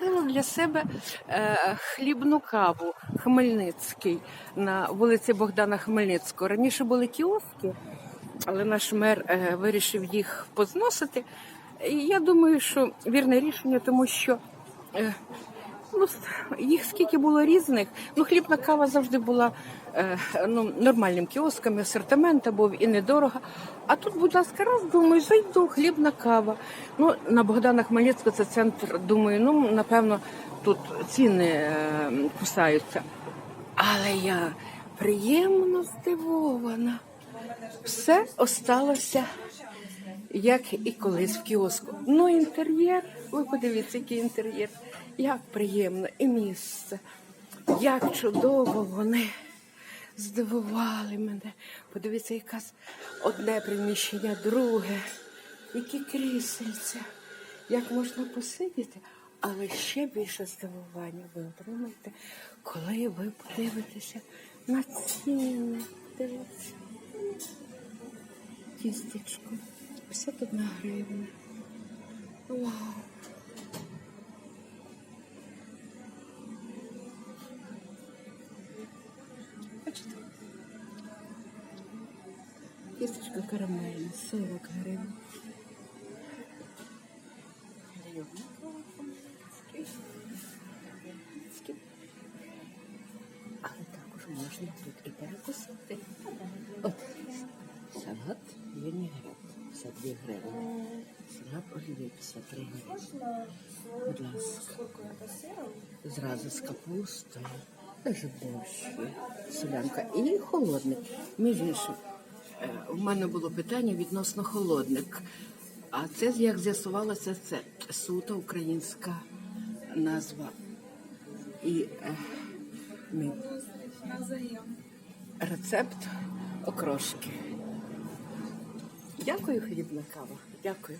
відкрила для себе е, хлібну каву Хмельницький на вулиці Богдана Хмельницького. Раніше були кіоски, але наш мер е, вирішив їх позносити. І я думаю, що вірне рішення, тому що е, ну, їх скільки було різних. Ну, хлібна кава завжди була е, ну, нормальним кіоском, асортимент був і недорого. А тут, будь ласка, раз думаю, зайду, хлібна кава. Ну, на Богдана Хмельницького це центр. Думаю, ну напевно, тут ціни е, кусаються. Але я приємно здивована. Все осталося як і колись в кіоску. Ну, інтер'єр, ви подивіться, який інтер'єр. Як приємно і місце. Як чудово вони здивували мене. Подивіться, якась одне приміщення, друге, які крісельця. Як можна посидіти, але ще більше здивування ви отримаєте, коли ви подивитеся на ціни. Дивіться. Тістечко. 51 гривня. Вау. Тістечко карамельне, 40 гривень. Але також можна тут і перекусити. От, салат вінігрет, 52 гривні. Салат олів'є 53 гривні. Будь ласка. Зразу з капустою. Дуже борщі, солянка. І холодник. Між іншим, е, в мене було питання відносно холодник. А це, як з'ясувалося, це суто українська назва. І е, ми рецепт окрошки. Дякую, хлібна кава. Дякую.